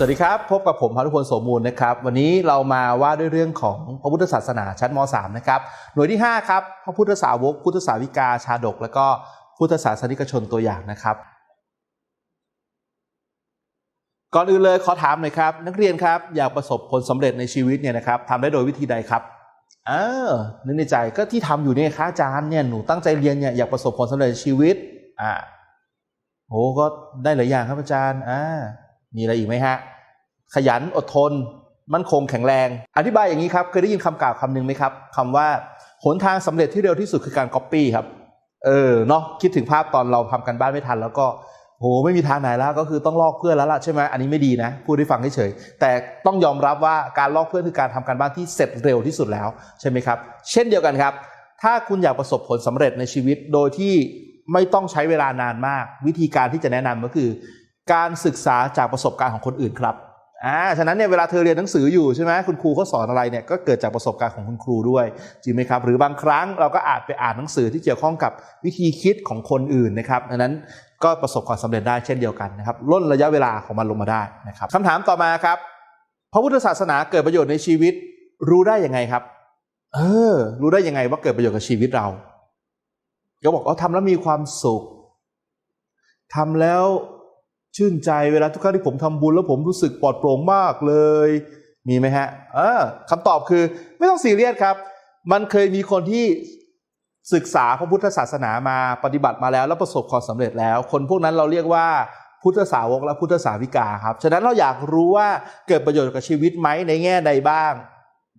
สวัสดีครับ พบกับผมพานุพลโสมูลนะครับ วันนี้เรามาว่าด้วยเรื่องของพระพุทธศาสนาชั้นม .3 นะครับ หน่วยที่ 5 ครับ พระพุทธสาวก พุทธสาวิกา ชาดก แล้วก็พุทธศาสนิกชนตัวอย่างนะครับ ก่อนอื่นเลยขอถามหน่อยครับ นักเรียนครับอยากประสบผลสำเร็จในชีวิตเนี่ยนะครับทำได้โดยวิธีใดครับเออนึกในใจก็ที่ทำอยู่เนี่ยครับอาจารย์เนี่ยหนูตั้งใจเรียนเนี่ยอยากประสบผลสำเร็จในชีวิตอ่าโหก็ได้หลายอย่างครับอาจารย์อ่า มีอะไรอีกไหมฮะ ขยันอดทน มั่นคงแข็งแรง อธิบายอย่างนี้ครับ เคยได้ยินคำกล่าวคำหนึ่งไหมครับคำว่าหนทางสำเร็จที่เร็วที่สุดคือการก๊อปปี้ครับ เออเนาะคิดถึงภาพตอนเราทำกันบ้านไม่ทัน แล้วก็โหไม่มีทางไหนแล้วก็คือต้องลอกเพื่อนแล้วล่ะใช่ไหมอันนี้ไม่ดีนะพูดให้ฟังเฉยแต่ต้องยอมรับว่าการลอกเพื่อนคือการทำการบ้านที่เสร็จเร็วที่สุดแล้วใช่ไหมครับ เช่นเดียวกันครับ ถ้าคุณอยากประสบผลสำเร็จในชีวิตโดยที่ไม่ต้องใช้เวลานานมาก วิธีการที่จะแนะนำก็คือ การศึกษาจากประสบการณ์ของคนอื่นครับอ่าฉะนั้นเนี่ยเวลาเธอเรียนหนังสืออยู่ใช่ไหมคุณครูเขาสอนอะไรเนี่ยก็เกิดจากประสบการณ์ของคุณครูด้วยจริงไหมครับ หรือบางครั้งเราก็อาจไปอ่านหนังสือที่เกี่ยวข้องกับวิธีคิดของคนอื่นนะครับดังนั้นก็ประสบความสำเร็จได้เช่นเดียวกันนะครับล่นระยะเวลาของมันลงมาได้นะครับคำถามต่อมาครับพระพุทธศาสนาเกิดประโยชน์ในชีวิตรู้ได้ยังไงครับ เออ รู้ได้ยังไงว่าเกิดประโยชน์กับชีวิตเราก็บอกว่าทำแล้วมีความสุขทำแล้ว ชื่นใจเวลาทุกครั้งที่ผมทำบุญแล้วผมรู้สึกปลอดโปร่งมากเลย มีไหมฮะเออคำตอบคือไม่ต้องซีเรียสครับ มันเคยมีคนที่ศึกษาพระพุทธศาสนามาปฏิบัติมาแล้ว แล้วประสบความสำเร็จแล้ว คนพวกนั้นเราเรียกว่าพุทธสาวกและพุทธสาวิกาครับ ฉะนั้นเราอยากรู้ว่าเกิดประโยชน์กับชีวิตไหมในแง่ใดบ้าง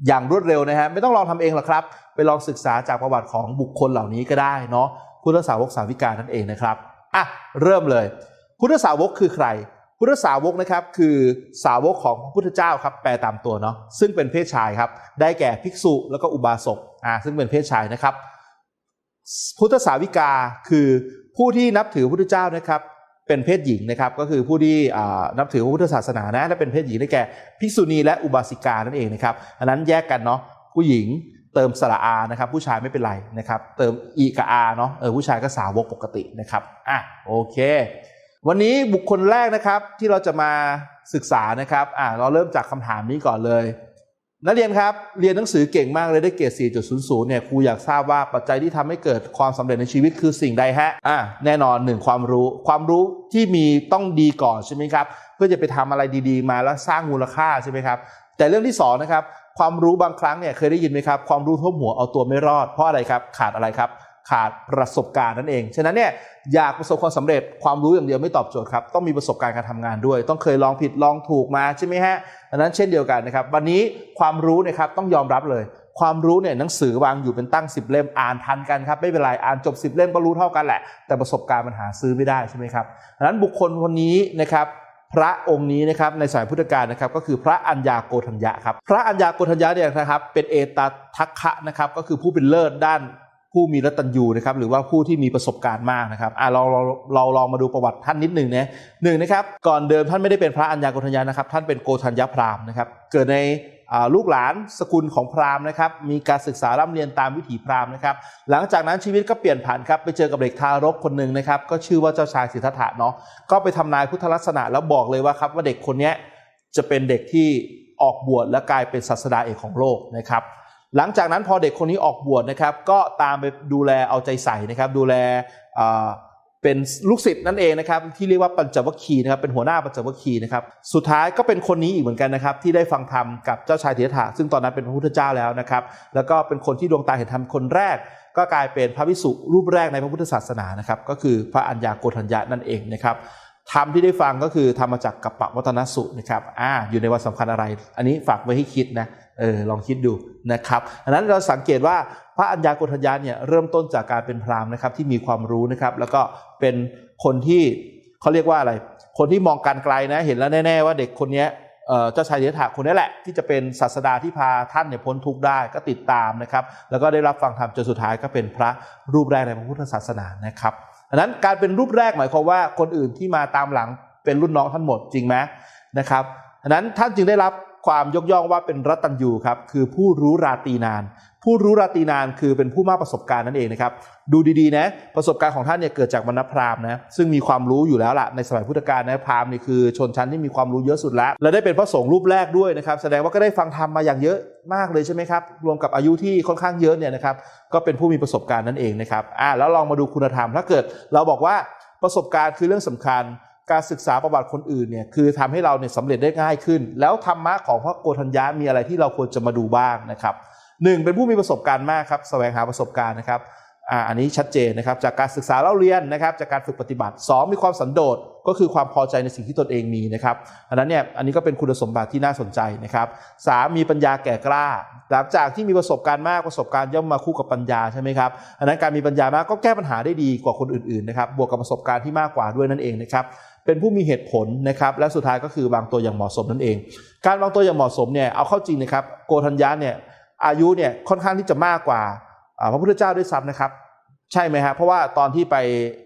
อย่างรวดเร็วนะฮะไม่ต้องลองทำเองหรอกครับ ไปลองศึกษาจากประวัติของบุคคลเหล่านี้ก็ได้เนาะพุทธสาวกสาวิกานั่นเองนะครับอะเริ่มเลย พุทธสาวกคือใคร พุทธสาวกนะครับคือสาวกของพระพุทธเจ้าครับแปลตามตัวเนาะซึ่งเป็นเพศชายครับได้แก่ภิกษุแล้วก็อุบาสกอ่าซึ่งเป็นเพศชายนะครับ พุทธสาวิกาคือผู้ที่นับถือพระพุทธเจ้านะครับเป็นเพศหญิงนะครับก็คือผู้ที่นับถือพระพุทธศาสนานะและเป็นเพศหญิงได้แก่ภิกษุณีและอุบาสิกานั่นเองนะครับอันนั้นแยกกันเนาะผู้หญิงเติมสระอานะครับ ผู้ชายไม่เป็นไรนะครับ เติมอีกับอาเนาะเออผู้ชายก็สาวกปกตินะครับอะโอเค วันนี้บุคคลแรกนะครับที่เราจะมาศึกษานะครับอ่าเราเริ่มจากคำถามนี้ก่อนเลย นักเรียนครับ เรียนหนังสือเก่งมากเลยได้เกรด 4.00 เนี่ยครูอยากทราบว่าปัจจัยที่ทำให้เกิดความสำเร็จในชีวิตคือสิ่งใดฮะอ่าแน่นอนหนึ่งความรู้ ความรู้ที่มีต้องดีก่อนใช่ไหมครับ เพื่อจะไปทำอะไรดีๆ มาแล้วสร้างมูลค่าใช่ไหมครับ แต่เรื่องที่สองนะครับความรู้บางครั้งเนี่ยเคยได้ยินไหมครับ ความรู้ท่วมหัวเอาตัวไม่รอดเพราะอะไรครับ ขาดอะไรครับ ขาดประสบการณ์นั่นเอง ฉะนั้นเนี่ยอยากประสบความสำเร็จความรู้อย่างเดียวไม่ตอบโจทย์ครับ ต้องมีประสบการณ์การทำงานด้วย ต้องเคยลองผิดลองถูกมาใช่ไหมฮะดังนั้นเช่นเดียวกันนะครับ วันนี้ความรู้นะครับต้องยอมรับเลย ความรู้เนี่ยหนังสือวางอยู่เป็นตั้ง 10 เล่มอ่านทันกันครับไม่เป็นไรอ่านจบ 10 เล่มก็รู้เท่ากันแหละ แต่ประสบการณ์มันหาซื้อไม่ได้ใช่ไหมครับดังนั้นบุคคลคนนี้นะครับพระองค์นี้นะครับในสายพุทธกาลนะครับก็คือพระอัญญาโกฏัญญะครับพระอัญญาโกฏัญญะเนี่ยนะครับเป็นเอตทัคคะนะครับก็คือผู้เป็นเลิศด้าน ผู้มีรัตัญญูนะครับหรือว่าผู้ที่มีประสบการณ์มากนะครับอ่าเราเราเราลองมาดูประวัติท่านนิดหนึ่งนะหนึ่งนะครับก่อนเดิมท่านไม่ได้เป็นพระอัญญาโกฏัญญะนะครับ ท่านเป็นโกฏัญญพราหมณ์นะครับเกิดในลูกหลานสกุลของพราหมณ์นะครับมีการศึกษาร่ำเรียนตามวิถีพราหมณ์นะครับหลังจากนั้นชีวิตก็เปลี่ยนผ่านครับไปเจอกับเด็กทารกคนหนึ่งนะครับก็ชื่อว่าเจ้าชายสิทธัตถะเนาะก็ไปทำนายพุทธลักษณะแล้วบอกเลยว่าครับว่าเด็กคนนี้จะเป็นเด็กที่ออกบวชและกลายเป็นศาสดาเอกของโลกนะครับ หลังจากนั้นพอเด็กคนนี้ออกบวชนะครับ ก็ตามไปดูแลเอาใจใส่นะครับ ดูแลเป็นลูกศิษย์นั่นเองนะครับที่เรียกว่าปัญจวัคคีย์นะครับเป็นหัวหน้าปัญจวัคคีย์นะครับสุดท้ายก็เป็นคนนี้อีกเหมือนกันนะครับที่ได้ฟังธรรมกับเจ้าชายเถรถะซึ่งตอนนั้นเป็นพระพุทธเจ้าแล้วนะครับแล้วก็เป็นคนที่ดวงตาเห็นธรรมคนแรก ก็กลายเป็นพระวิสุรูปแรกในพระพุทธศาสนานะครับก็คือพระอัญญาโกฏัญญะนั่นเองนะครับธรรมที่ได้ฟังก็คือธรรมมาจากกัปปวัตนสุนะครับอ่าอยู่ในวันสำคัญอะไร อันนี้ฝากไว้ให้คิดนะ เออลองคิดดูนะครับดังนั้นเราสังเกตว่าพระอัญญาโกฏัญญาเนี่ยเริ่มต้นจากการเป็นพราหมณ์นะครับที่มีความรู้นะครับ แล้วก็เป็นคนที่เขาเรียกว่าอะไร คนที่มองการไกลนะเห็นแล้วแน่ ๆ ว่าเด็กคนนี้เจ้าชายเดชถาคนนี้แหละ ที่จะเป็นศาสดาที่พาท่านเนี่ยพ้นทุกข์ได้ก็ติดตามนะครับ แล้วก็ได้รับฟังธรรมจนสุดท้ายก็เป็นพระรูปแรกในพระพุทธศาสนานะครับดังนั้นการเป็นรูปแรกหมายความว่าคนอื่นที่มาตามหลังเป็นรุ่นน้องท่านหมดจริงไหมนะครับดังนั้นท่านจึงได้รับ ความยกย่องว่าเป็นรัตตัญญูครับคือผู้รู้ราตีนาน ผู้รู้ราตีนานคือเป็นผู้มากประสบการณ์นั่นเองนะครับดูดีๆนะประสบการณ์ของท่านเนี่ยเกิดจากวรรณพราหมณ์นะซึ่งมีความรู้อยู่แล้วล่ะในสมัยพุทธกาลนะพราหมณ์นี่คือชนชั้นที่มีความรู้เยอะสุดแล้วและได้เป็นพระสงฆ์รูปแรกด้วยนะครับแสดงว่าก็ได้ฟังธรรมมาอย่างเยอะมากเลยใช่ไหมครับรวมกับอายุที่ค่อนข้างเยอะเนี่ยนะครับก็เป็นผู้มีประสบการณ์นั่นเองนะครับอ่าแล้วลองมาดูคุณธรรมถ้าเกิด เราบอกว่าประสบการณ์คือเรื่องสำคัญ การศึกษาประวัติคนอื่นเนี่ยคือทำให้เราเนี่ยสำเร็จได้ง่ายขึ้น แล้วธรรมะของพระโกธัญญามีอะไรที่เราควรจะมาดูบ้างนะครับหนึ่งเป็นผู้มีประสบการณ์มากครับแสวงหาประสบการณ์นะครับ อ่าอันนี้ชัดเจนนะครับจากการศึกษาเล่าเรียนนะครับจากการฝึกปฏิบัติ 2 มีความสันโดษก็คือความพอใจในสิ่งที่ตนเองมีนะครับอันนั้นเนี่ยอันนี้ก็เป็นคุณสมบัติที่น่าสนใจนะครับสามมีปัญญาแก่กล้า หลังจากที่มีประสบการณ์มากประสบการณ์ย่อมมาคู่กับปัญญาใช่ไหมครับอันนั้นการมีปัญญามากก็แก้ปัญหาได้ดีกว่าคนอื่นๆนะครับบวกกับประสบการณ์ที่มากกว่าด้วยนั่นเองนะครับเป็นผู้มีเหตุผลนะครับและสุดท้ายก็คือวางตัวอย่างเหมาะสมนั่นเอง การวางตัวอย่างเหมาะสมเนี่ยเอาเข้าจริงนะครับโกธัญญาเนี่ยอายุเนี่ยค่อนข้างที่จะมากกว่า พระพุทธเจ้าด้วยซ้ำนะครับ ใช่ไหมฮะเพราะว่าตอนที่ไป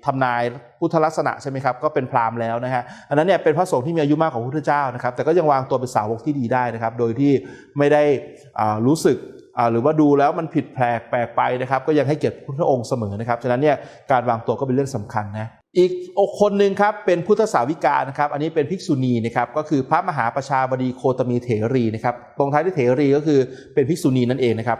ทำนายพุทธลักษณะใช่ไหมครับก็เป็นพราหมณ์แล้วนะฮะอันนั้นเนี่ยเป็นพระสงฆ์ที่มีอายุมากกว่าพระพุทธเจ้านะครับ แต่ก็ยังวางตัวเป็นสาวกที่ดีได้นะครับ โดยที่ไม่ได้รู้สึกหรือว่าดูแล้วมันผิดแปลกแปลกไปนะครับ ก็ยังให้เกียรติพระองค์เสมอนะครับฉะนั้นเนี่ยการวางตัวก็เป็นเรื่องสำคัญนะอีกคนหนึ่งครับเป็นพุทธสาวิกานะครับ อันนี้เป็นภิกษุณีนะครับก็คือพระมหาประชาบดีโคตมีเถรีนะครับตรงท้ายด้วยเถรีก็คือเป็นภิกษุณีนั่นเองนะครับ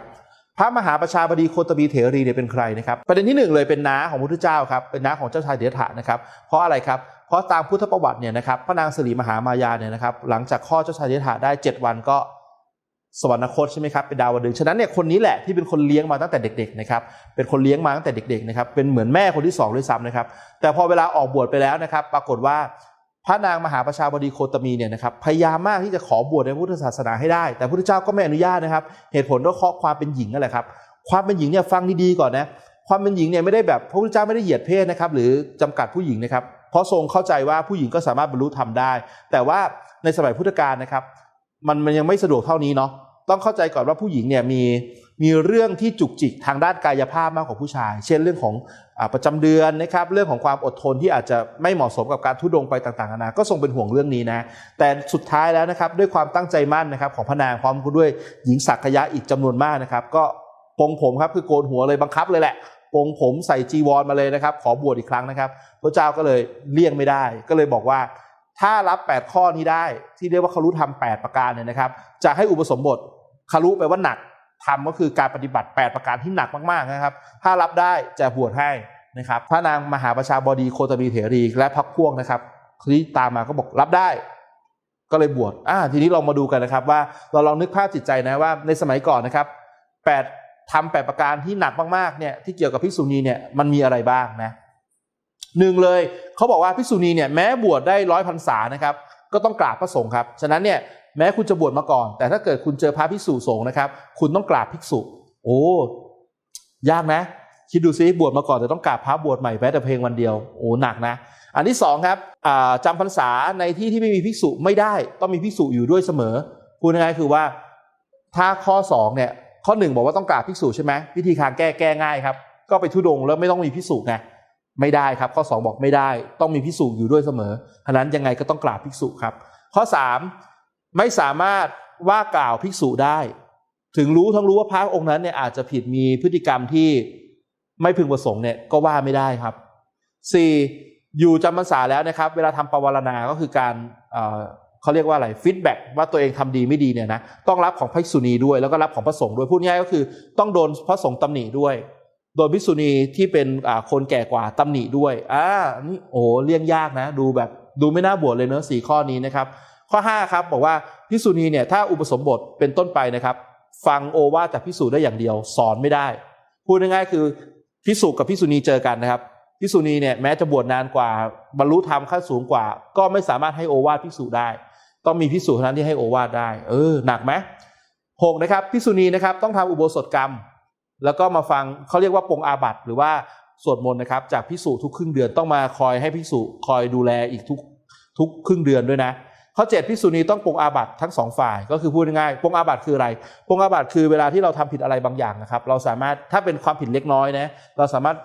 พระมหาประชาบดีโคตมีเถรีเนี่ยเป็นใครนะครับประเด็นที่หนึ่งเลยเป็นน้าของพระพุทธเจ้าครับเป็นน้าของเจ้าชายเดชะนะครับเพราะอะไรครับเพราะตามพุทธประวัติเนี่ยนะครับพระนางสิริมหามายาเนี่ยนะครับหลังจากคลอเจ้าชายเดชะได้ 7 วันก็สวรรคตใช่ไหมครับเป็นดาวดึงฉะนั้นเนี่ยคนนี้แหละที่เป็นคนเลี้ยงมาตั้งแต่เด็กๆนะครับเป็นคนเลี้ยงมาตั้งแต่เด็กๆนะครับเป็นเหมือนแม่คนที่สองด้วยซ้ำนะครับแต่พอเวลาออกบวชไปแล้วนะครับ ปรากฏว่า พระนางมหาประชาบดีโคตมีเนี่ยนะครับพยายามมากที่จะขอบวชในพุทธศาสนาให้ได้ แต่พระพุทธเจ้าก็ไม่อนุญาตนะครับ เหตุผลก็เพราะความเป็นหญิงนั่นแหละครับความเป็นหญิงเนี่ยฟังดีๆก่อนนะความเป็นหญิงเนี่ยไม่ได้แบบพระพุทธเจ้าไม่ได้เหยียดเพศนะครับหรือจำกัดผู้หญิงนะครับเพราะทรงเข้าใจว่าผู้หญิงก็สามารถบรรลุธรรมได้ แต่ว่าในสมัยพุทธกาลนะครับ มันมันยังไม่สะดวกเท่านี้เนาะต้องเข้าใจก่อนว่าผู้หญิงเนี่ยมี มีเรื่องที่จุกจิกทางด้านกายภาพมากกว่าผู้ชาย เช่นเรื่องของอประจำเดือนนะครับเรื่องของความอดทนที่อาจจะไม่เหมาะสมกับการทุดงไปต่างๆนานาก็ทรงเป็นห่วงเรื่องนี้นะ แต่สุดท้ายแล้วนะครับด้วยความตั้งใจมั่นนะครับของพระนางพร้อมด้วยหญิงสักยะอีกจำนวนมากนะครับ ก็ปงผมครับคือโกนหัวเลยบังคับเลยแหละปงผมใส่จีวรมาเลยนะครับ ขอบวชอีกครั้งนะครับ พระเจ้าก็เลยเลี่ยงไม่ได้ ก็เลยบอกว่าถ้ารับ 8 ข้อนี้ได้ที่เรียกว่าคารุธรรม8ประการเนี่ยนะครับ จะให้อุปสมบทคารุแปลว่าหนัก ธรรมก็คือการปฏิบัติ 8 ประการที่หนักมากๆนะครับ ถ้ารับได้จะบวชให้นะครับพระนางมหาประชาบดีโคตมีเถรี และพักพวกนะครับที่ตามมาก็บอกรับได้ก็เลยบวชอ่าทีนี้เรามาดูกันนะครับ ว่าเราลองนึกภาพจิตใจนะว่าในสมัยก่อนนะครับ8ทำแปดประการที่หนักมากๆเนี่ยที่เกี่ยวกับภิกษุณีเนี่ยมันมีอะไรบ้างนะหนึ่งเลยเขาบอกว่าภิกษุณีเนี่ยแม้บวชได้ร้อยพรรษานะครับ ก็ต้องกราบพระสงฆ์ครับ ฉะนั้นเนี่ย แม้คุณจะบวชมาก่อน แต่ถ้าเกิดคุณเจอพระภิกษุสงฆ์นะครับ คุณต้องกราบภิกษุ โอ้ยากนะคิดดูซิบวชมาก่อนแต่ต้องกราบพระบวชใหม่แม้แต่เพลงวันเดียวโอ้หนักนะ อันที่สองครับจำพรรษาในที่ที่ไม่มีภิกษุไม่ได้ ต้องมีภิกษุอยู่ด้วยเสมอพูดง่ายๆคือว่าถ้าข้อสองเนี่ยข้อหนึ่งบอกว่าต้องกราบภิกษุใช่ไหมวิธีการแก้แก้ง่ายครับ ก็ไปทุดงแล้วไม่ต้องมีภิกษุไงไม่ได้ครับ ข้อ 2 บอกไม่ได้ ต้องมีภิกษุอยู่ด้วยเสมอฉะนั้นยังไงก็ต้องกราบภิกษุครับ ข้อ 3 ไม่สามารถว่ากล่าวภิกษุได้ ถึงรู้ทั้งรู้ว่าพระองค์นั้นเนี่ยอาจจะผิดมีพฤติกรรมที่ไม่พึงประสงค์เนี่ยก็ว่าไม่ได้ครับ 4. อยู่จำพรรษาแล้วนะครับ เวลาทำปวารณาก็คือการเอ่อเขาเรียกว่าอะไรฟีดแบ็กว่าตัวเองทำดีไม่ดีเนี่ยนะต้องรับของพระภิกษุณีด้วยแล้วก็รับของพระสงฆ์ด้วยพูดง่ายก็คือ ต้องโดนพระสงฆ์ตำหนิด้วย โดยภิกษุณีที่เป็นคนแก่กว่าตำหนิด้วยอ่านี่โอ้เลี่ยงยากนะ ดูแบบดูไม่น่าบวชเลยเนอะสี่ข้อนี้นะครับ ข้อ5ครับบอกว่าภิกษุณีเนี่ยถ้าอุปสมบทเป็นต้นไปนะครับฟังโอวาจากภิกษุได้อย่างเดียว สอนไม่ได้ พูดง่ายๆคือภิกษุกับภิกษุณีเจอกันนะครับภิกษุณีเนี่ยแม้จะบวชนานกว่าบรรลุธรรมขั้นสูงกว่า ก็ไม่สามารถให้โอวาทภิกษุได้ ต้องมีภิกษุเท่านั้นที่ให้โอวาทได้ เออหนักไหมหกนะครับภิกษุณีนะครับต้องทำอุโบสถกรรม แล้วก็มาฟังเขาเรียกว่าปงอาบัตหรือว่าสวดมนต์นะครับ จากพิสูจทุกครึ่งเดือนต้องมาคอยให้พิสูจคอยดูแลอีกทุกทุกครึ่งเดือนด้วยนะ ข้อเจ็ดพิสูจนีต้องปรงอาบัตทั้งสองฝ่าย ก็คือพูดง่ายๆปรงอาบัตคืออะไรปรงอาบัตคือเวลาที่เราทำผิดอะไรบางอย่างนะครับ เราสามารถถ้าเป็นความผิดเล็กน้อยนะเราสามารถ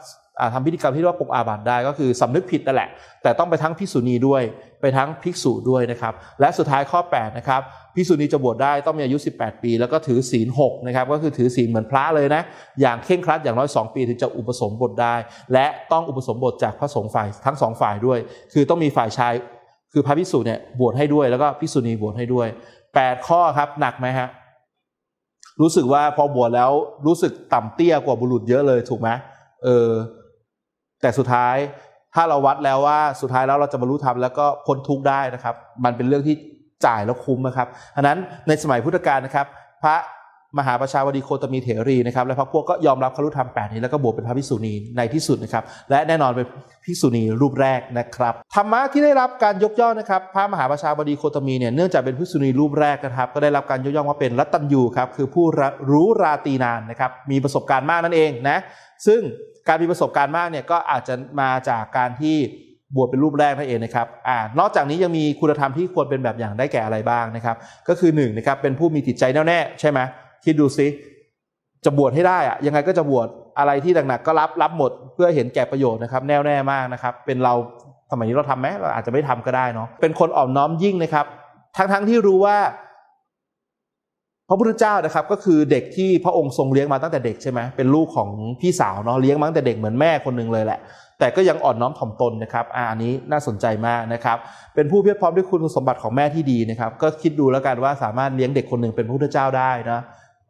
อ่าทำพิธีกรรมที่เรียกว่าปกอาบัตได้ ก็คือสำนึกผิดนั่นแหละ แต่ต้องไปทั้งภิกษุณีด้วยไปทั้งภิกษุด้วยนะครับ และสุดท้ายข้อ 8 นะครับภิกษุณีจะบวชได้ต้องมีอายุ 18 ปี แล้วก็ถือศีล6นะครับ ก็คือถือศีลเหมือนพระเลยนะ อย่างเคร่งครัดอย่างน้อย 2 ปีถึงจะอุปสมบทได้ และต้องอุปสมบทจากพระสงฆ์ฝ่ายทั้งสองฝ่ายด้วย คือต้องมีฝ่ายชาย คือพระภิกษุเนี่ยบวชให้ด้วยแล้วก็ภิกษุณีบวชให้ด้วย 8 ข้อครับหนักไหมฮะรู้สึกว่าพอบวชแล้วรู้สึกต่ำเตี้ยกว่าบุรุษเยอะเลยถูกไหมเออแต่สุดท้ายถ้าเราวัดแล้วว่าสุดท้ายแล้วเราจะบรรลุธรรมแล้วก็พ้นทุกข์ได้นะครับ มันเป็นเรื่องที่จ่ายแล้วคุ้มนะครับอันนั้นในสมัยพุทธกาลนะครับ พระ มหาประชาวดีโคตมีเถรีนะครับและพระพวกก็ยอมรับครุธรรมแปดนี้แล้วก็บวชเป็นพระภิกษุณีในที่สุดนะครับและแน่นอนเป็นภิกษุณีรูปแรกนะครับธรรมะที่ได้รับการยกย่องนะครับพระมหาประชาบดีโคตมีเนี่ยเนื่องจากเป็นภิกษุณีรูปแรกนะครับก็ได้รับการยกย่องว่าเป็นรัตตัญยูครับคือผู้รู้ราตีนานนะครับมีประสบการณ์มากนั่นเองนะซึ่งการมีประสบการณ์มากเนี่ยก็อาจจะมาจากการที่บวชเป็นรูปแรกนั่นเองนะครับอ่านอกจากนี้ยังมีคุณธรรมที่ควรเป็นแบบอย่างได้แก่อะไรบ้างนะครับก็คือ1นนะครับเป็นผู้มีจิตใจแน่วแน่ใช่ไหม คิดดูซิจะบวชให้ได้อะยังไงก็จะบวชอะไรที่หนักๆก็รับรับหมดเพื่อเห็นแก่ประโยชน์นะครับ แน่วแน่มากนะครับ เป็นเราสมัยนี้เราทำไหมเราอาจจะไม่ทำก็ได้เนาะเป็นคนอ่อนน้อมยิ่งนะครับ ทั้งๆที่รู้ว่า พระพุทธเจ้านะครับ ก็คือเด็กที่พระองค์ทรงเลี้ยงมาตั้งแต่เด็กใช่ไหมเป็นลูกของพี่สาวเนาะเลี้ยงมาตั้งแต่เด็กเหมือนแม่คนหนึ่งเลยแหละ แต่ก็ยังอ่อนน้อมถ่อมตนนะครับอ่าอันนี้น่าสนใจมากนะครับ เป็นผู้เพียรพร้อมด้วยคุณสมบัติของแม่ที่ดีนะครับ ก็คิดดูแล้วกันว่าสามารถเลี้ยงเด็กคนหนึ่งเป็นพระพุทธเจ้าได้นะ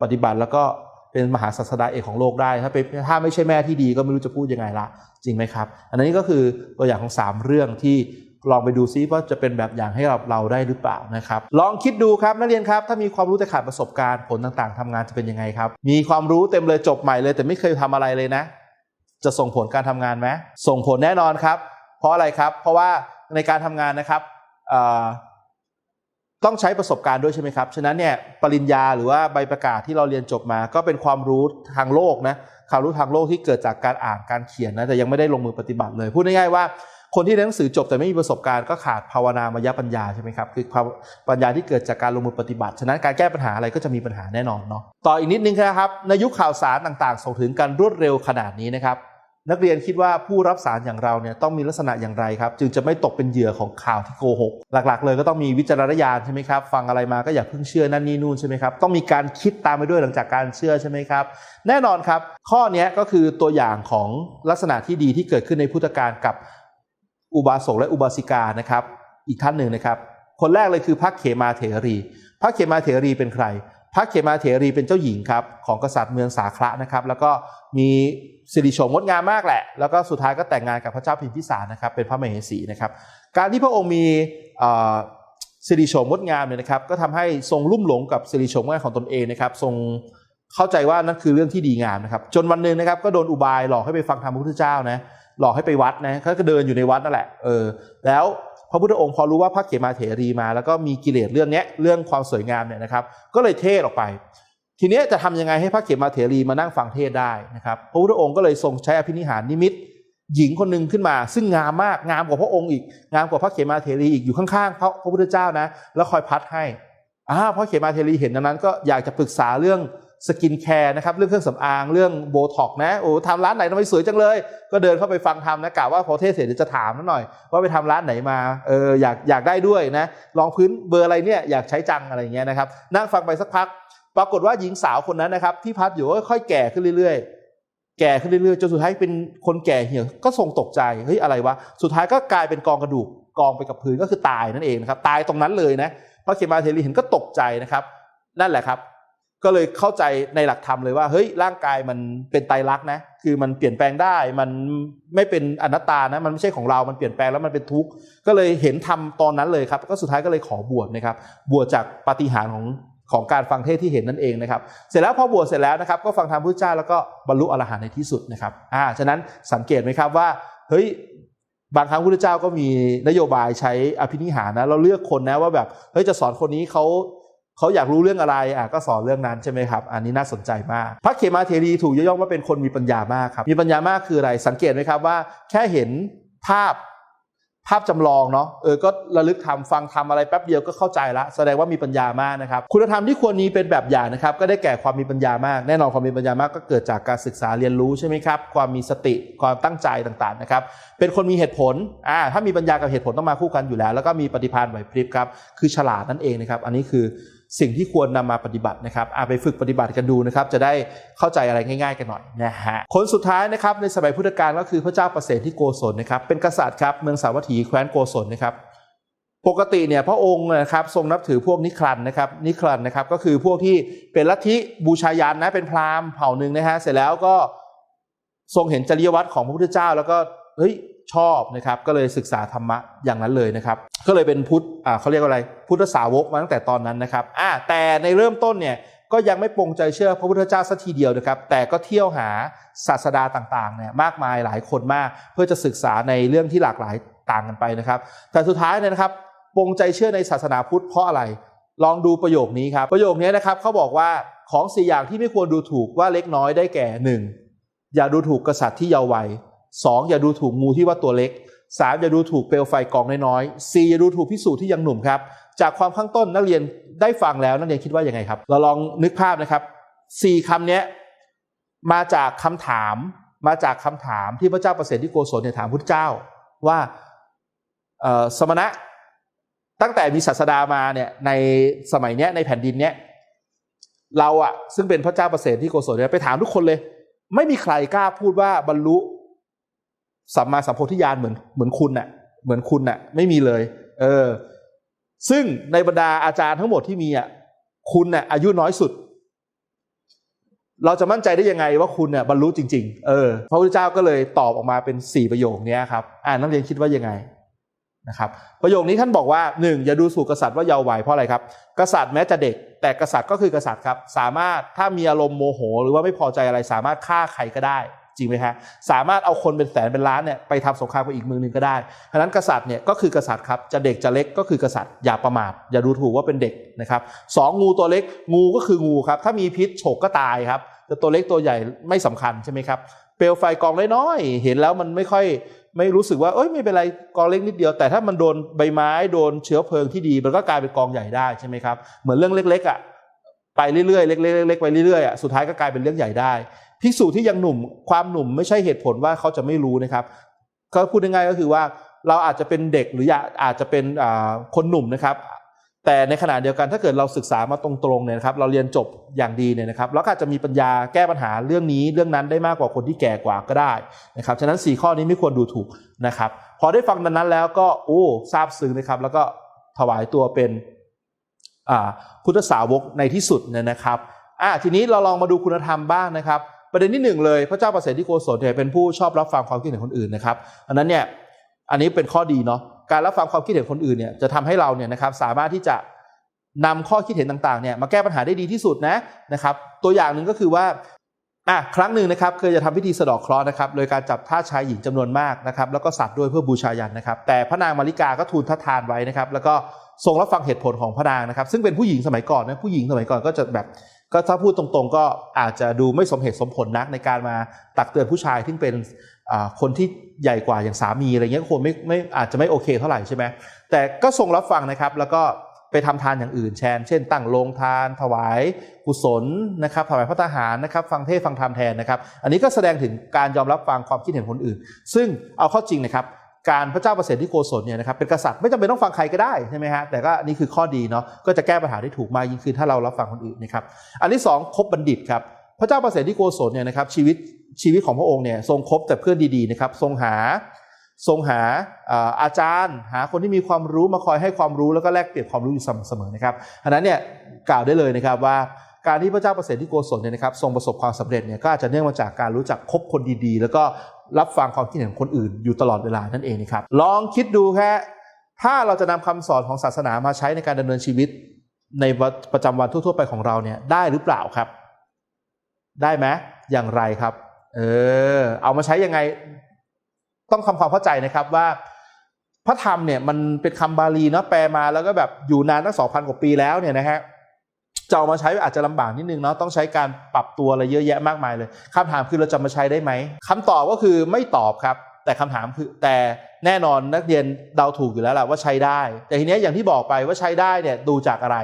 ปฏิบัติแล้วก็เป็นมหาศาสดาเอกของโลกได้ถ้าเป็นถ้าไม่ใช่แม่ที่ดีก็ไม่รู้จะพูดยังไงละ จริงไหมครับ อันนี้ก็คือตัวอย่างของ 3 เรื่องที่ลองไปดูซิว่าจะเป็นแบบอย่างให้เราเราได้หรือเปล่านะครับ ลองคิดดูครับนักเรียนครับถ้ามีความรู้แต่ขาดประสบการณ์ผลต่างๆทำงานจะเป็นยังไงครับ มีความรู้เต็มเลยจบใหม่เลย แต่ไม่เคยทำอะไรเลยนะ จะส่งผลการทำงานไหมส่งผลแน่นอนครับ เพราะอะไรครับ เพราะว่าในการทำงานนะครับ ต้องใช้ประสบการณ์ด้วยใช่ไหมครับ ฉะนั้นเนี่ยปริญญาหรือว่าใบประกาศที่เราเรียนจบมา ก็เป็นความรู้ทางโลกนะความรู้ทางโลกที่เกิดจากการอ่านการเขียนนะแต่ยังไม่ได้ลงมือปฏิบัติเลย พูดง่ายๆว่าคนที่เรียนหนังสือจบแต่ไม่มีประสบการณ์ก็ขาดภาวนามยปัญญาใช่ไหมครับคือปัญญาที่เกิดจากการลงมือปฏิบัติ ฉะนั้นการแก้ปัญหาอะไรก็จะมีปัญหาแน่นอนเนาะต่ออีกนิดนึงนะครับในยุคข่าวสารต่างๆ ส่งถึงกันรวดเร็วขนาดนี้นะครับ นักเรียนคิดว่าผู้รับสารอย่างเราเนี่ยต้องมีลักษณะอย่างไรครับ จึงจะไม่ตกเป็นเหยื่อของข่าวที่โกหกหลักๆ เลยก็ต้องมีวิจารณญาณใช่ไหมครับฟังอะไรมาก็อย่าเพิ่งเชื่อนั่นนี่นู่นใช่ไหมครับต้องมีการคิดตามไปด้วยหลังจากการเชื่อใช่ไหมครับ แน่นอนครับ ข้อนี้ก็คือตัวอย่างของลักษณะที่ดีที่เกิดขึ้นในพุทธกาลกับอุบาสกและอุบาสิกานะครับ อีกท่านหนึ่งนะครับ คนแรกเลยคือพระเขมาเถรีพระเขมาเถรีเป็นใคร พระเขมาเถรีเป็นเจ้าหญิงครับของกษัตริย์เมืองสาคระนะครับ แล้วก็มีสิริโฉมงดงามมากแหละ แล้วก็สุดท้ายก็แต่งงานกับพระเจ้าพิมพิสารนะครับ เป็นพระมเหสีนะครับ การที่พระองค์มีสิริโฉมงดงามเนี่ยนะครับ ก็ทำให้ทรงลุ่มหลงกับสิริโฉมงดของตนเองนะครับ ทรงเข้าใจว่านั่นคือเรื่องที่ดีงามนะครับ จนวันหนึ่งนะครับก็โดนอุบายหลอกให้ไปฟังธรรมพระพุทธเจ้านะหลอกให้ไปวัดนะเขาก็เดินอยู่ในวัดนั่นแหละเออแล้ว พระพุทธองค์พอรู้ว่าพระเขมาเถรีมา แล้วก็มีกิเลสเรื่องนี้เรื่องความสวยงามเนี่ยนะครับ ก็เลยเทศออกไป ทีนี้จะทำยังไงให้พระเขมาเถรีมานั่งฟังเทศได้นะครับ พระพุทธองค์ก็เลยทรงใช้อภินิหารนิมิตหญิงคนหนึ่งขึ้นมา ซึ่งงามมากงามกว่าพระองค์อีกงามกว่าพระเขมาเถรีอีกอยู่ข้างๆพระพระพุทธเจ้านะ แล้วคอยพัดให้อ่าพระเขมาเทรีเห็นดังนั้นก็อยากจะปรึกษาเรื่อง สกินแคร์นะครับเรื่องเครื่องสำอางเรื่องโบท็อกนะโอ้ทำร้านไหนทำไมสวยจังเลย ก็เดินเข้าไปฟังทำนะกะว่าพอเทศเสร็จจะถามนิดหน่อย ว่าไปทำร้านไหนมาเอออยากอยากได้ด้วยนะลองพื้นเบอร์อะไรเนี่ยอยากใช้จังอะไรเงี้ยนะครับนั่งฟังไปสักพัก ปรากฏว่าหญิงสาวคนนั้นนะครับที่พัดอยู่ก็ค่อยแก่ขึ้นเรื่อยๆ แก่ขึ้นเรื่อยๆจนสุดท้ายเป็นคนแก่เหี่ยวก็ทรงตกใจเฮ้ยอะไรวะสุดท้ายก็กลายเป็นกองกระดูกกองไปกับพื้นก็คือตายนั่นเองนะครับตายตรงนั้นเลยนะพระเคมาเทรีเห็นก็ตกใจนะครับ นั่นแหละครับ ก็เลยเข้าใจในหลักธรรมเลยว่าเฮ้ยร่างกายมันเป็นไตรลักษณ์นะคือมันเปลี่ยนแปลงได้มันไม่เป็นอนัตตานะมันไม่ใช่ของเรา มันเปลี่ยนแปลงแล้วมันเป็นทุกข์ก็เลยเห็นธรรมตอนนั้นเลยครับก็สุดท้ายก็เลยขอบวชนะครับ บวชจากปาฏิหาริย์ของของการฟังเทศที่เห็นนั่นเองนะครับ เสร็จแล้วพอบวชเสร็จแล้วนะครับก็ฟังธรรมพุทธเจ้าแล้วก็บรรลุอรหันต์ในที่สุดนะครับอ่าฉะนั้นสังเกตไหมครับว่าเฮ้ยบางครั้งพุทธเจ้าก็มีนโยบายใช้อภินิหารนะเราเลือกคนนะว่าแบบเฮ้ยจะสอนคนนี้เขา เขาอยากรู้เรื่องอะไรอะก็สอนเรื่องนั้นใช่ไหมครับ อันนี้น่าสนใจมาก พระเขมาเทรีถูกย่อว่าเป็นคนมีปัญญามากครับ มีปัญญามากคืออะไรสังเกตไหมครับว่า แค่เห็นภาพภาพจำลองเนาะเออก็ระลึกทำฟังทำอะไรแป๊บเดียวก็เข้าใจละแสดงว่ามีปัญญามากนะครับ คุณธรรมที่ควรมีเป็นแบบอย่างนะครับ ก็ได้แก่ความมีปัญญามาก แน่นอนความมีปัญญามากก็เกิดจากการศึกษาเรียนรู้ใช่ไหมครับ ความมีสติความตั้งใจต่างๆนะครับ เป็นคนมีเหตุผลอ่าถ้ามีปัญญากับเหตุผลต้องมาคู่กันอยู่แล้ว แล้วก็มีปฏิภาณไหวพริบครับคือฉลาดนั่นเองนะครับ อันนี้คือ สิ่งที่ควรนำมาปฏิบัตินะครับอาไปฝึกปฏิบัติกันดูนะครับ จะได้เข้าใจอะไรง่าย ๆ กันหน่อยนะฮะคนสุดท้ายนะครับในสมัยพุทธกาลก็คือพระเจ้าประเสฐที่โกศลนะครับ เป็นกษัตริย์ครับเมืองสาวัตถีแคว้นโกศลนะครับปกติเนี่ยพระองค์นะครับทรงนับถือพวกนิครันนะครับนิครันนะครับก็คือพวกที่เป็นลัทธิบูชายันนะเป็นพราหมณ์เผ่าหนึ่งนะฮะเสร็จแล้วก็ทรงเห็นจริยวัตรของพระพุทธเจ้า แล้วก็เฮ้ย ชอบนะครับ ก็เลยศึกษาธรรมะอย่างนั้นเลยนะครับ ก็เลยเป็นพุทธอ่าเขาเรียกว่าอะไร พุทธสาวกมาตั้งแต่ตอนนั้นนะครับอ่าแต่ในเริ่มต้นเนี่ยก็ยังไม่ปรงใจเชื่อพระพุทธเจ้าสักทีเดียวนะครับ แต่ก็เที่ยวหาศาสดาต่างๆเนี่ยมากมายหลายคนมาก เพื่อจะศึกษาในเรื่องที่หลากหลายต่างกันไปนะครับ แต่สุดท้ายเนี่ยนะครับปรงใจเชื่อในศาสนาพุทธเพราะอะไร ลองดูประโยคนี้ครับ ประโยคนี้นะครับเขาบอกว่าของสี่อย่างที่ไม่ควรดูถูกว่าเล็กน้อยได้แก่หนึ่งอย่าดูถูกกษัตริย์ที่เยาว์วัย สองอย่าดูถูกงูที่ว่าตัวเล็กสามอย่าดูถูกเปลวไฟกองน้อยๆสี่อย่าดูถูกพิสูจน์ที่ยังหนุ่มครับ จากความข้างต้นนักเรียนได้ฟังแล้วนักเรียนคิดว่ายังไงครับ เราลองนึกภาพนะครับสี่คำนี้มาจากคำถามมาจากคำถามที่พระเจ้าประเสริฐที่โกศลเนี่ยถามพุทธเจ้าว่าสมณะตั้งแต่มีศาสดามาเนี่ยในสมัยเนี้ยในแผ่นดินเนี้ยเราอะซึ่งเป็นพระเจ้าประเสริฐที่โกศลเนี่ยไปถามทุกคนเลย ไม่มีใครกล้าพูดว่าบรรลุ สัมมาสัมโพธิญาณเหมือนเหมือนคุณน่ะ เหมือนคุณน่ะ ไม่มีเลย เออ ซึ่งในบรรดาอาจารย์ทั้งหมดที่มีอะคุณน่ะอายุน้อยสุด เราจะมั่นใจได้ยังไงว่าคุณเนี่ยบรรลุจริง ๆ เออ พระพุทธเจ้าก็เลยตอบออกมาเป็นสี่ประโยคนี้ครับ อ่านักเรียนคิดว่ายังไงนะครับประโยคนี้ท่านบอกว่าหนึ่งอย่าดูสู่กษัตริย์ว่าเยาว์วัยเพราะอะไรครับ กษัตริย์แม้จะเด็ก แต่กษัตริย์ก็คือกษัตริย์ครับ สามารถถ้ามีอารมณ์โมโห หรือว่าไม่พอใจอะไรสามารถฆ่าใครก็ได้จริงไหมฮะสามารถเอาคนเป็นแสนเป็นล้านเนี่ยไปทำสงครามกับอีกมือหนึ่งก็ได้ฉะนั้นกษัตริย์เนี่ยก็คือกษัตริย์ครับจะเด็กจะเล็กก็คือกษัตริย์อย่าประมาทอย่าดูถูกว่าเป็นเด็กนะครับสองงูตัวเล็กงูก็คืองูครับถ้ามีพิษฉกก็ตายครับแต่ตัวเล็กตัวใหญ่ไม่สำคัญใช่ไหมครับเปลวไฟกองน้อยๆเห็นแล้วมันไม่ค่อยไม่รู้สึกว่าเอ้ยไม่เป็นไรกองเล็กนิดเดียว แต่ถ้ามันโดนใบไม้โดนเชื้อเพลิงที่ดี มันก็กลายเป็นกองใหญ่ได้ใช่ไหมครับเหมือนเรื่องเล็กๆอะไปเรื่อยๆเล็กๆเล็กๆไปเรื่อยๆอะสุดท้ายก็กลายเป็นเรื่องใหญ่ได้ ภิกษุที่ยังหนุ่มความหนุ่มไม่ใช่เหตุผลว่าเขาจะไม่รู้นะครับก็พูดง่ายๆก็คือว่าเราอาจจะเป็นเด็กหรืออาจจะเป็นคนหนุ่มนะครับ แต่ในขณะเดียวกันถ้าเกิดเราศึกษามาตรงๆเนี่ยนะครับ เราเรียนจบอย่างดีเนี่ยนะครับเราก็อาจจะมีปัญญาแก้ปัญหาเรื่องนี้เรื่องนั้นได้มากกว่าคนที่แก่กว่าก็ได้นะครับฉะนั้น 4 ข้อนี้ไม่ควรดูถูกนะครับ พอได้ฟังดังนั้นแล้วก็โอ้ทราบซึ้งนะครับ แล้วก็ถวายตัวเป็นพุทธสาวกในที่สุดเนี่ยนะครับอะทีนี้เราลองมาดูคุณธรรมบ้างนะครับ ประเด็นที่หนึ่งเลยพระเจ้าประเสริฐที่โกศลเนี่ยเป็นผู้ชอบรับฟังความคิดเห็นคนอื่นนะครับอันนั้นเนี่ยอันนี้เป็นข้อดีเนาะการรับฟังความคิดเห็นคนอื่นเนี่ยจะทำให้เราเนี่ยนะครับสามารถที่จะนำข้อคิดเห็นต่างๆเนี่ยมาแก้ปัญหาได้ดีที่สุดนะนะครับ ตัวอย่างหนึ่งก็คือว่าอะครั้งหนึ่งนะครับเคยจะทำพิธีสะดอกเคราะห์นะครับโดยการจับท่าชายหญิงจำนวนมากนะครับ แล้วก็สัตว์ด้วยเพื่อบูชายันนะครับ แต่พระนางมาริกาก็ทูลทัดทานไว้นะครับ แล้วก็ทรงรับฟังเหตุผลของพระนางนะครับ ซึ่งเป็นผู้หญิงสมัยก่อนนะผู้หญิงสมัยก่อนก็จะแบบ ก็ถ้าพูดตรงๆ ก็อาจจะดูไม่สมเหตุสมผลนักในการมาตักเตือนผู้ชายที่เป็นคนที่ใหญ่กว่าอย่างสามีอะไรเงี้ยคงไม่ไม่อาจจะไม่โอเคเท่าไหร่ใช่ไหมแต่ก็ทรงรับฟังนะครับ แล้วก็ไปทำทานอย่างอื่นแทนเช่น ตั้งโรงทาน ถวายกุศลนะครับถวายพระทหารนะครับ ฟังเทศฟังธรรมแทนนะครับ อันนี้ก็แสดงถึงการยอมรับฟังความคิดเห็นคนอื่น ซึ่งเอาเข้าจริงนะครับ การพระเจ้าประเสริฐที่โกศลเนี่ยนะครับเป็นกษัตริย์ไม่จำเป็นต้องฟังใครก็ได้ใช่ไหมฮะแต่ก็นี่คือข้อดีเนาะก็จะแก้ปัญหาได้ถูกมากยิ่งขึ้นถ้าเรารับฟังคนอื่นนะครับอันที่ 2 คบบัณฑิตครับพระเจ้าประเสริฐที่โกศลเนี่ยนะครับชีวิตชีวิตของพระองค์เนี่ยทรงคบแต่เพื่อนดีๆนะครับทรงหาทรงหาอาจารย์ หาคนที่มีความรู้มาคอยให้ความรู้แล้วก็แลกเปลี่ยนความรู้อยู่เสมอนะครับอันนั้นเนี่ยกล่าวได้เลยนะครับว่าการที่พระเจ้าประเสริฐที่โกศลเนี่ยนะครับทรงประสบความสำเร็จเนี่ยก็อาจจะเนื่องมาจากการรู้จักคบคนดีๆ แล้วก็ รับฟังความคิดเห็นของคนอื่นอยู่ตลอดเวลานั่นเองนะครับ ลองคิดดูแค่ถ้าเราจะนำคำสอนของศาสนามาใช้ในการดำเนินชีวิต ในประจำวันทั่ว ๆ ไปของเราเนี่ยได้หรือเปล่าครับ ได้ไหมอย่างไรครับ เออ เอามาใช้ยังไง ต้องทำความเข้าใจนะครับว่า พระธรรมเนี่ยมันเป็นคำบาลีเนาะแปลมาแล้วก็แบบอยู่นานตั้งสองพันกว่าปีแล้วเนี่ยนะฮะ จะเอามาใช้อาจจะลำบากนิดนึงเนาะต้องใช้การปรับตัวอะไรเยอะแยะมากมายเลยคำถามคือเราจะมาใช้ได้ไหมคำตอบก็คือไม่ตอบครับ แต่คำถามคือแต่แน่นอนนักเรียนเดาถูกอยู่แล้วแหละว่าใช้ได้ แต่ทีเนี้ยอย่างที่บอกไปว่าใช้ได้เนี่ยดูจากอะไร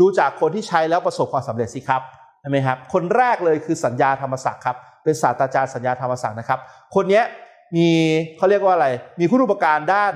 ดูจากคนที่ใช้แล้วประสบความสำเร็จสิครับใช่ไหมครับคนแรกเลยคือสัญญาธรรมศักดิ์ครับเป็นศาสตราจารย์สัญญาธรรมศักดิ์นะครับ คนเนี้ยมีเขาเรียกว่าอะไร มีคุณอุปการด้าน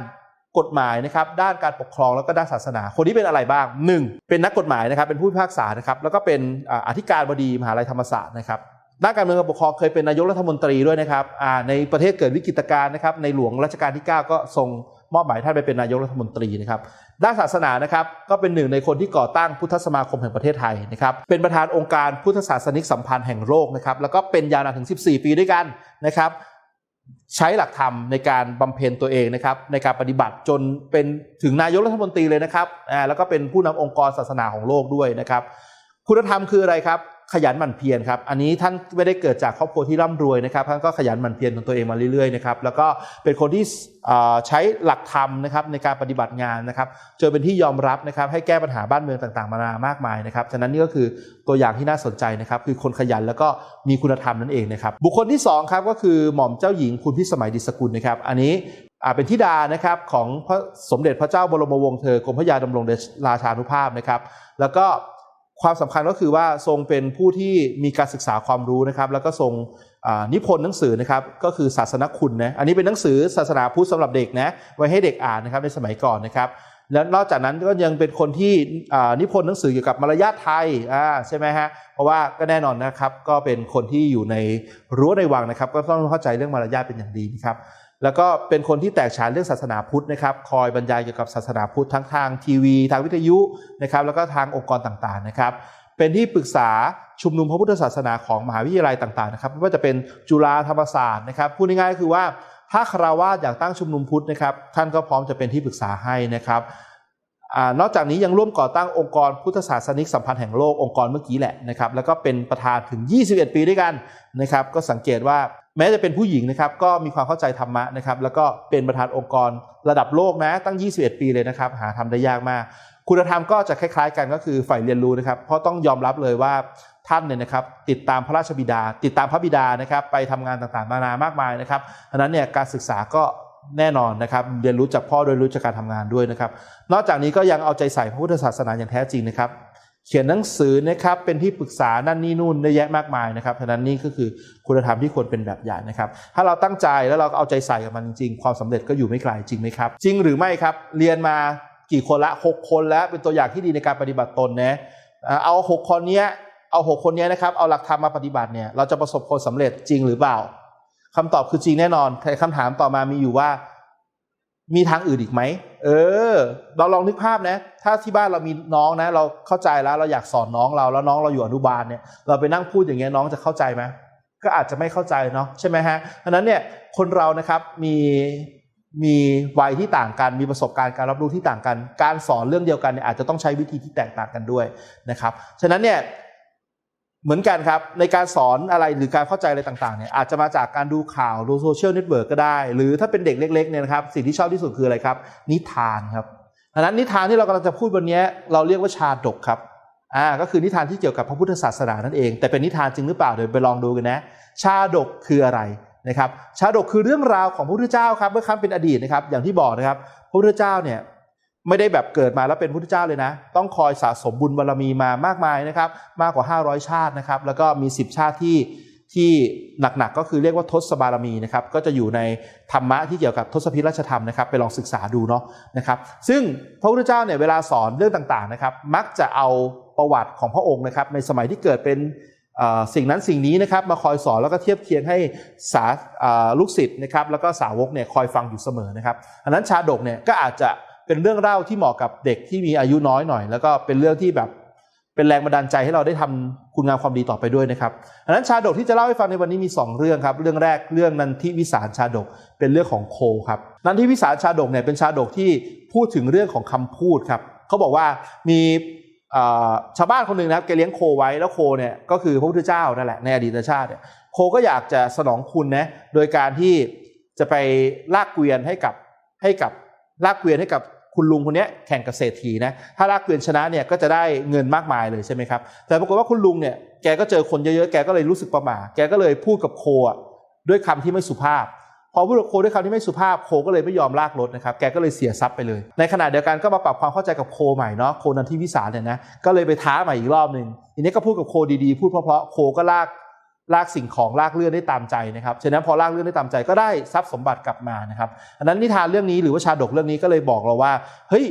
กฎหมายนะครับด้านการปกครองแล้วก็ด้านศาสนา คนที่เป็นอะไรบ้างหนึ่งเป็นนักกฎหมายนะครับเป็นผู้พิพากษานะครับแล้วก็เป็นอธิการบดีมหาลัยธรรมศาสตร์นะครับด้านการเมืองการปกครองเคยเป็นนายกรัฐมนตรีด้วยนะครับในประเทศเกิดวิกฤตการณ์นะครับในหลวงรัชกาลที่ 9 ก็ทรงมอบหมายท่านไปเป็นนายกรัฐมนตรีนะครับด้านศาสนานะครับก็เป็นหนึ่งในคนที่ก่อตั้งพุทธสมาคมแห่งประเทศไทยนะครับเป็นประธานองค์การพุทธศาสนิกสัมพันธ์แห่งโลกนะครับแล้วก็เป็นยาวนานถึง 14 ปีด้วยกันนะครับ ใช้หลักธรรมในการบำเพ็ญตัวเองนะครับในการปฏิบัติจนเป็นถึงนายกรัฐมนตรีเลยนะครับอ่าแล้วก็เป็นผู้นำองค์กรศาสนาของโลกด้วยนะครับ คุณธรรมคืออะไรครับ ขยันหมั่นเพียรครับ อันนี้ท่านไม่ได้เกิดจากครอบครัวที่ร่ำรวยนะครับ ท่านก็ขยันหมั่นเพียรของตัวเองมาเรื่อยๆนะครับ แล้วก็เป็นคนที่ใช้หลักธรรมนะครับในการปฏิบัติงานนะครับจนเป็นที่ยอมรับนะครับ ให้แก้ปัญหาบ้านเมืองต่างๆมานามากมายนะครับ ฉะนั้นนี่ก็คือตัวอย่างที่น่าสนใจนะครับ คือคนขยันแล้วก็มีคุณธรรมนั่นเองนะครับ บุคคลที่สองครับก็คือหม่อมเจ้าหญิงคุณพิสมัยดิสกุลนะครับ อันนี้อ่าเป็นธิดานะครับของพระสมเด็จพระเจ้าบรมวงศ์เธอกรมพระยาดำรงเดชราชานุภาพนะครับ แล้วก็ ความสำคัญก็คือว่าทรงเป็นผู้ที่มีการศึกษาความรู้นะครับ แล้วก็ทรงนิพนธ์หนังสือนะครับก็คือศาสนคุณนะอันนี้เป็นหนังสือศาสนาพุทธสำหรับเด็กนะไว้ให้เด็กอ่านนะครับในสมัยก่อนนะครับ แล้วนอกจากนั้นก็ยังเป็นคนที่นิพนธ์หนังสือเกี่ยวกับมารยาทไทยใช่ไหมฮะเพราะว่าก็แน่นอนนะครับก็เป็นคนที่อยู่ในรั้วในวังนะครับ ก็ต้องเข้าใจเรื่องมารยาทเป็นอย่างดีนะครับ แล้วก็เป็นคนที่แตกฉานเรื่องศาสนาพุทธนะครับ คอยบรรยายเกี่ยวกับศาสนาพุทธทั้งทางทีวี ทางวิทยุนะครับ แล้วก็ทางองค์กรต่างๆนะครับ เป็นที่ปรึกษาชุมนุมพระพุทธศาสนาของมหาวิทยาลัยต่างๆนะครับไม่ว่าจะเป็นจุฬาธรรมศาสตร์นะครับพูดง่ายๆก็คือว่าถ้าคารวาสอยากตั้งชุมนุมพุทธนะครับ ท่านก็พร้อมจะเป็นที่ปรึกษาให้นะครับ อนอกจากนี้ยังร่วมก่อตั้งองค์กรพุทธศาสนิกสัมพันธ์แห่งโลกองค์กรเมื่อกี้แหละนะครับแล้วก็เป็นประธานถึง 21 ปีด้วยกันนะครับก็สังเกตว่าแม้จะเป็นผู้หญิงนะครับก็มีความเข้าใจธรรมะนะครับแล้วก็เป็นประธานองค์กรระดับโลกนะตั้ง 21 ปีเลยนะครับหาทำได้ยากมาก คุณธรรมก็จะคล้ายๆ กันก็คือฝ่ายเรียนรู้นะครับเพราะต้องยอมรับเลยว่าท่านเนี่ยนะครับติดตามพระราชบิดา ติดตามพระบิดานะครับไปทำงานต่างๆนานามากมายนะครับดังนั้นเนี่ยการศึกษาก็ แน่นอนนะครับ เรียนรู้จากพ่อโดยรู้จากการทำงานด้วยนะครับ นอกจากนี้ก็ยังเอาใจใส่พระพุทธศาสนาอย่างแท้จริงนะครับ เขียนหนังสือนะครับเป็นที่ปรึกษานั่นนี่นู่นได้แยะมากมายนะครับฉะนั้นนี่ก็คือคุณธรรมที่ควรเป็นแบบอย่างนะครับ ถ้าเราตั้งใจแล้วเราเอาใจใส่กับมันจริงความสำเร็จก็อยู่ไม่ไกลจริงไหมครับ จริงหรือไม่ครับ เรียนมากี่คนละหกคนแล้วเป็นตัวอย่างที่ดีในการปฏิบัติตนนะเอาหกคนนี้เอาหกคนนี้นะครับเอาหลักธรรมมาปฏิบัติเนี่ยเราจะประสบผลสำเร็จจริงหรือเปล่า คำตอบคือจริงแน่นอนแต่คำถามต่อมามีอยู่ว่า มีทางอื่นอีกไหม เออ เราลองนึกภาพนะ ถ้าที่บ้านเรามีน้องนะ เราเข้าใจแล้วเราอยากสอนน้องเราแล้วน้องเราอยู่อนุบาลเนี่ย เราไปนั่งพูดอย่างเงี้ยน้องจะเข้าใจไหมก็อาจจะไม่เข้าใจเนาะใช่ไหมฮะดังนั้นเนี่ยคนเรานะครับมีมีวัยที่ต่างกันมีประสบการณ์การรับรู้ที่ต่างกัน การสอนเรื่องเดียวกันเนี่ยอาจจะต้องใช้วิธีที่แตกต่างกันด้วยนะครับฉะนั้นเนี่ย เหมือนกันครับในการสอนอะไรหรือการเข้าใจอะไรต่างๆเนี่ยอาจจะมาจากการดูข่าวดูโซเชียลเน็ตเวิร์กก็ได้ หรือถ้าเป็นเด็กเล็กๆเนี่ยนะครับสิ่งที่ชอบที่สุดคืออะไรครับ นิทานครับดังนั้นนิทานที่เรากำลังจะพูดวันนี้เราเรียกว่าชาดกครับอ่าก็คือนิทานที่เกี่ยวกับพระพุทธศาสนานั่นเอง แต่เป็นนิทานจริงหรือเปล่าเดี๋ยวไปลองดูกันนะ ชาดกคืออะไรนะครับ ชาดกคือเรื่องราวของพระพุทธเจ้าครับเมื่อครั้งเป็นอดีตนะครับอย่างที่บอกนะครับพระพุทธเจ้าเนี่ย ไม่ได้แบบเกิดมาแล้วเป็นพุทธเจ้าเลยนะ ต้องคอยสะสมบุญบารรมีมามากมายนะครับ มากกว่า 500 ชาตินะครับ แล้วก็มี 10 ชาติที่ที่หนักๆก็คือเรียกว่าทศบารมีนะครับ ก็จะอยู่ในธรรมะที่เกี่ยวกับทศพิราชธรรมนะครับ ไปลองศึกษาดูเนาะนะครับ ซึ่งพระพุทธเจ้าเนี่ยเวลาสอนเรื่องต่างๆนะครับ มักจะเอาประวัติของพระองค์นะครับ ในสมัยที่เกิดเป็นสิ่งนั้นสิ่งนี้นะครับมาคอยสอนแล้วก็เทียบเคียงให้สาลูกศิษย์นะครับแล้วก็สาวกเนี่ยคอยฟังอยู่เสมอนะครับอันนั้นชาดกเนี่ยก็อาจจะ เป็นเรื่องเล่าที่เหมาะกับเด็กที่มีอายุน้อยหน่อย แล้วก็เป็นเรื่องที่แบบเป็นแรงบันดาลใจให้เราได้ทำคุณงามความดีต่อไปด้วยนะครับอันนั้นชาดกที่จะเล่าให้ฟังในวันนี้มี 2 เรื่องครับ เรื่องแรกเรื่องนันทิวิสารชาดกเป็นเรื่องของโคครับ นันทิวิสารชาดกเนี่ยเป็นชาดกที่พูดถึงเรื่องของคำพูดครับเขาบอกว่ามีชาวบ้านคนหนึ่งนะครับแกเลี้ยงโคไว้แล้วโคเนี่ยก็คือพระพุทธเจ้านั่นแหละในอดีตชาติเนี่ยโคก็อยากจะสนองคุณนะโดยการที่จะไปลากเกวียนให้กับให้กับลากเกวียนให้กับ คุณลุงคนนี้แข่งกับเศรษฐีนะถ้าลากเกวียนชนะเนี่ยก็จะได้เงินมากมายเลยใช่ไหมครับแต่ปรากฏว่าคุณลุงเนี่ยแกก็เจอคนเยอะๆแกก็เลยรู้สึกประหม่าแกก็เลยพูดกับโคด้วยคำที่ไม่สุภาพ พอพูดกับโคด้วยคำที่ไม่สุภาพโคก็เลยไม่ยอมลากรถนะครับแกก็เลยเสียทรัพย์ไปเลย ในขณะเดียวกันก็มาปรับความเข้าใจกับโคใหม่เนาะโคนันทิวิสาเนี่ยนะก็เลยไปท้าใหม่อีกรอบหนึ่งทีนี้ก็พูดกับโคดีๆพูดเพราะๆโคก็ลาก ลากสิ่งของลากเลื่อนได้ตามใจนะครับฉะนั้นพอลากเลื่อนได้ตามใจก็ได้ทรัพย์สมบัติกลับมานะครับอันนั้นนิทานเรื่องนี้หรือว่าชาดกเรื่องนี้ก็เลยบอกเราว่าเฮ้ย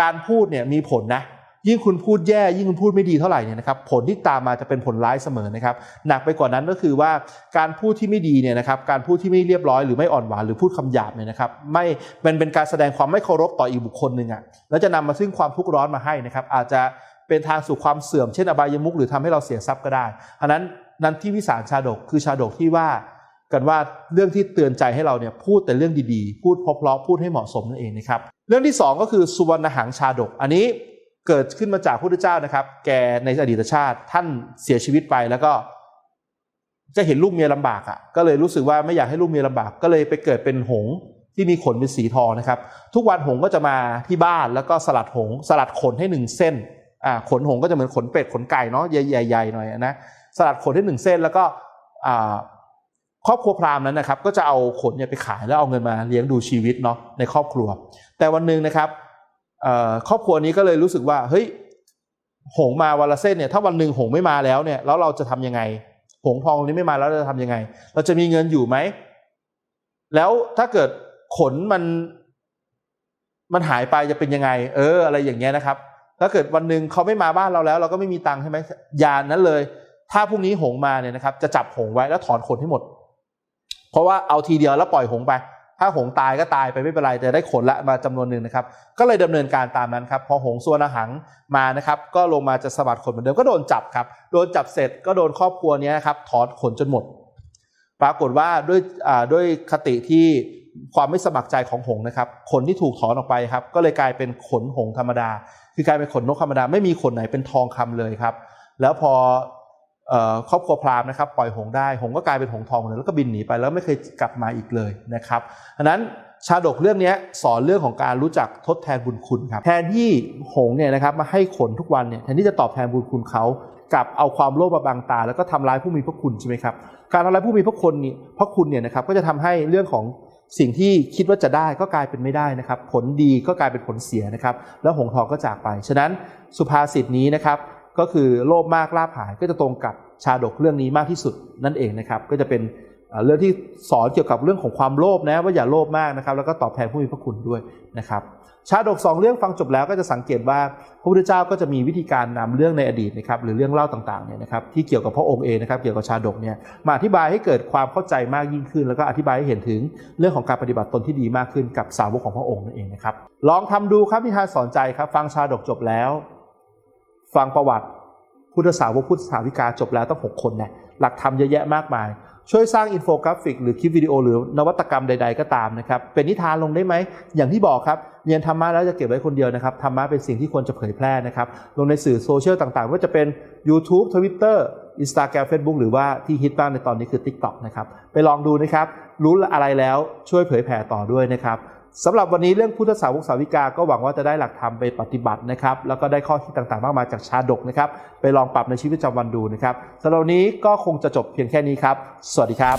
การพูดเนี่ยมีผลนะยิ่งคุณพูดแย่ยิ่งคุณพูดไม่ดีเท่าไหร่เนี่ยนะครับผลที่ตามมาจะเป็นผลร้ายเสมอนะครับหนักไปกว่านั้นก็คือว่าการพูดที่ไม่ดีเนี่ยนะครับการพูดที่ไม่เรียบร้อยหรือไม่อ่อนหวานหรือพูดคำหยาบเนี่ยนะครับไม่เป็นเป็นการแสดงความไม่เคารพต่ออีกบุคคลหนึ่งอะแล้วจะนำมาซึ่งความทุกข์ร้อนมาให้นะครับอาจจะเป็นทางสู่ความเสื่อมเช่นอบายมุขหรือทำให้เราเสียทรัพย์ก็ได้อันนั้น นันที่วิสารชาดกคือชาดกที่ว่ากันว่าเรื่องที่เตือนใจให้เราเนี่ยพูดแต่เรื่องดีๆ พูดเพราะๆพูดให้เหมาะสมนั่นเองนะครับ เรื่องที่สองก็คือสุวรรณหังชาดก อันนี้เกิดขึ้นมาจากพระพุทธเจ้านะครับ แกในอดีตชาติท่านเสียชีวิตไปแล้วก็จะเห็นลูกเมียลำบากอะ ก็เลยรู้สึกว่าไม่อยากให้ลูกเมียลำบาก ก็เลยไปเกิดเป็นหงที่มีขนเป็นสีทองนะครับ ทุกวันหงก็จะมาที่บ้านแล้วก็สลัดหง สลัดขนให้หนึ่งเส้นอ่าขนหงก็จะเหมือนขนเป็ดขนไก่เนาะใหญ่ๆหน่อยนะ สลัดขนให้หนึ่งเส้น แล้วก็ครอบครัวพราหมณ์นั้นนะครับ ก็จะเอาขนเนี่ยไปขายแล้วเอาเงินมาเลี้ยงดูชีวิตเนาะในครอบครัว แต่วันหนึ่งนะครับครอบครัวนี้ก็เลยรู้สึกว่าเฮ้ยหงมาวันละเส้นเนี่ยถ้าวันหนึ่งหงไม่มาแล้วเนี่ยแล้วเราจะทำยังไง หงทองนี้ไม่มาแล้วเราจะทำยังไง เราจะมีเงินอยู่ไหมแล้วถ้าเกิดขนมันมันหายไปจะเป็นยังไง เออ อะไรอย่างเงี้ยนะครับ ถ้าเกิดวันหนึ่งเขาไม่มาบ้านเราแล้ว เราก็ไม่มีตังค์ใช่ไหมยานนั้นเลย ถ้าพรุ่งนี้หงมาเนี่ยนะครับ จะจับหงไว้แล้วถอนขนให้หมด เพราะว่าเอาทีเดียวแล้วปล่อยหงไป ถ้าหงตายก็ตายไปไม่เป็นไรแต่ได้ขนละมาจำนวนหนึ่งนะครับ ก็เลยดำเนินการตามนั้นครับ พอหงส่วนอาหังมานะครับ ก็ลงมาจะสะบัดขนเหมือนเดิมก็โดนจับครับ โดนจับเสร็จก็โดนครอบครัวนี้นะครับถอนขนจนหมด ปรากฏว่าด้วยด้วยคติที่ความไม่สมัครใจของหงนะครับ ขนที่ถูกถอนออกไปครับ ก็เลยกลายเป็นขนหงธรรมดา คือกลายเป็นขนนกธรรมดา ไม่มีขนไหนเป็นทองคำเลยครับ แล้วพอ ครอบครัวพราหมณ์นะครับปล่อยหงได้หงก็กลายเป็นหงทองเลยแล้วก็บินหนีไปแล้วไม่เคยกลับมาอีกเลยนะครับอันนั้นชาดกเรื่องนี้สอนเรื่องของการรู้จักทดแทนบุญคุณครับแทนที่หงเนี่ยนะครับมาให้ขนทุกวันเนี่ยแทนที่จะตอบแทนบุญคุณเขากับเอาความโลภมาบังตา แล้วก็ทำร้ายผู้มีพระคุณใช่ไหมครับการทำร้ายผู้มีพระคุณนี่พระคุณเนี่ยนะครับก็จะทำให้เรื่องของสิ่งที่คิดว่าจะได้ก็กลายเป็นไม่ได้นะครับ ผลดีก็กลายเป็นผลเสียนะครับ แล้วหงทองก็จากไป ฉะนั้นสุภาษิตนี้นะครับ ก็คือโลภมากลาภหายก็จะตรงกับชาดกเรื่องนี้มากที่สุดนั่นเองนะครับ ก็จะเป็นเรื่องที่สอนเกี่ยวกับเรื่องของความโลภนะว่าอย่าโลภมากนะครับ แล้วก็ตอบแทนผู้มีพระคุณด้วยนะครับชาดกสองเรื่องฟังจบแล้วก็จะสังเกตว่าพระพุทธเจ้าก็จะมีวิธีการนำเรื่องในอดีตนะครับหรือเรื่องเล่าต่างๆเนี่ยนะครับที่เกี่ยวกับพระองค์เองนะครับเกี่ยวกับชาดกเนี่ยมาอธิบายให้เกิดความเข้าใจมากยิ่งขึ้น แล้วก็อธิบายให้เห็นถึงเรื่องของการปฏิบัติตนที่ดีมากขึ้นกับสาวกของพระองค์นั่นเองนะครับลองทำดูครับนิทานสอนใจครับฟังชาดกจบแล้ว ฟังประวัติพุทธสาวกพุทธสาวิกาจบแล้วต้องหกคนเนี่ยหลักธรรมเยอะแยะมากมาย ช่วยสร้างอินโฟกราฟิก หรือคลิปวิดีโอหรือนวัตกรรมใด ๆ ก็ตามนะครับ เป็นนิทานลงได้ไหม อย่างที่บอกครับ เรียนธรรมะแล้วจะเก็บไว้คนเดียวนะครับธรรมะเป็นสิ่งที่ควรจะเผยแพร่นะครับ ลงในสื่อโซเชียลต่างๆ ว่าจะเป็น YouTube Twitter Instagram Facebook หรือว่าที่ฮิตบ้างในตอนนี้คือ TikTok นะครับไปลองดูนะครับรู้อะไรแล้วช่วยเผยแผ่ต่อด้วยนะครับ สำหรับวันนี้เรื่องพุทธสาวกสาวิกาก็หวังว่าจะได้หลักธรรมไปปฏิบัตินะครับ แล้วก็ได้ข้อคิดต่างๆ มากมายจากชาดกนะครับ ไปลองปรับในชีวิตประจำวันดูนะครับสำหรับวันนี้ก็คงจะจบเพียงแค่นี้ครับ สวัสดีครับ